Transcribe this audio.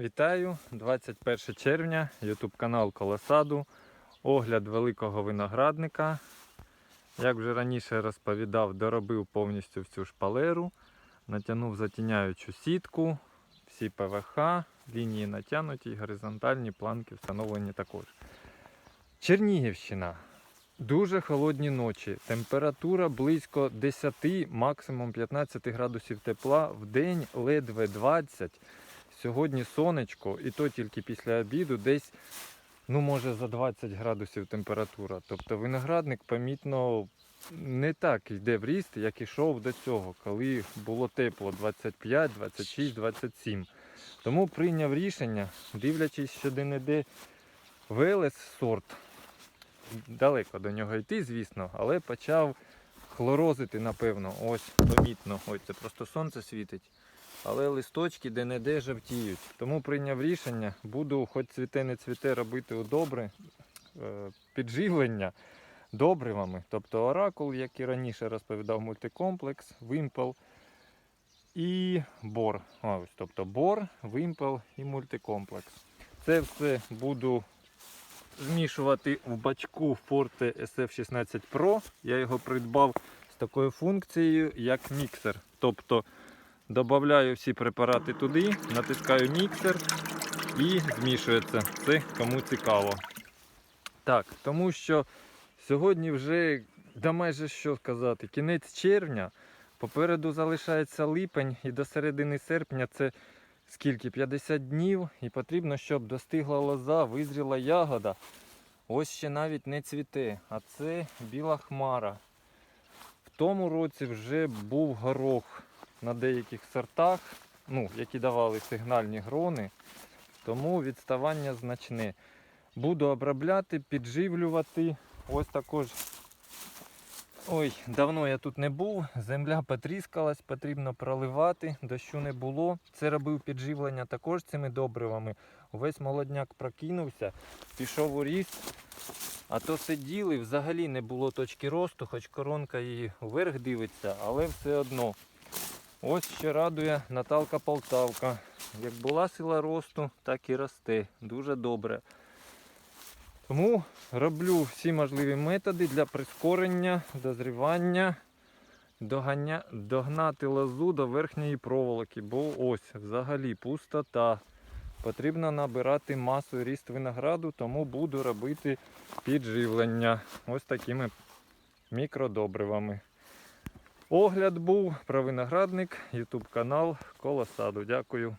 Вітаю! 21 червня, YouTube канал Колосаду. Огляд великого виноградника. Як вже раніше розповідав, доробив повністю всю шпалеру, натягнув затіняючу сітку, всі ПВХ, лінії натягнуті, горизонтальні планки встановлені також. Чернігівщина. Дуже холодні ночі. Температура близько 10, максимум 15 градусів тепла, в день ледве 20. Сьогодні сонечко, і то тільки після обіду, десь, ну може, за 20 градусів температура. Тобто виноградник помітно не так йде в ріст, як ішов до цього, коли було тепло 25, 26, 27. Тому прийняв рішення, дивлячись, що де-не-де Велес сорт. Далеко до нього йти, звісно, але почав хлорозити, напевно. Ось помітно. Ось це просто сонце світить. Але листочки де-не-де жовтіють. Тому прийняв рішення, буду, хоч цвіте не цвіте, робити у добре е, підживлення добривами. Тобто оракул, як і раніше розповідав, мультикомплекс, вимпел і бор. Ось, тобто бор, вимпел і мультикомплекс. Це все буду змішувати в бачку Forte SF16 Pro. Я його придбав з такою функцією, як міксер. Тобто Добавляю всі препарати туди, натискаю міксер і змішується. Це кому цікаво. Так, тому що сьогодні вже, да майже що сказати, кінець червня. Попереду залишається липень і до середини серпня це скільки? 50 днів. І потрібно, щоб достигла лоза, визріла ягода. Ось ще навіть не цвіте, а це біла хмара. В тому році вже був горох на деяких сортах, ну, які давали сигнальні грони, тому відставання значне. Буду обробляти, підживлювати. Ось також. Ой, давно я тут не був, земля потріскалась, потрібно проливати, дощу не було. Це робив підживлення також цими добривами. Увесь молодняк прокинувся, пішов у ріст. А то сиділи, взагалі не було точки росту, хоч коронка її вверх дивиться, але все одно. Ось що радує Наталка Полтавка. Як була сила росту, так і росте. Дуже добре. Тому роблю всі можливі методи для прискорення, дозрівання, доганя... догнати лозу до верхньої проволоки, бо ось взагалі пустота. Потрібно набирати масу ріст винограду, тому буду робити підживлення ось такими мікродобривами. Огляд був про виноградник, ютуб канал Колосаду. Дякую.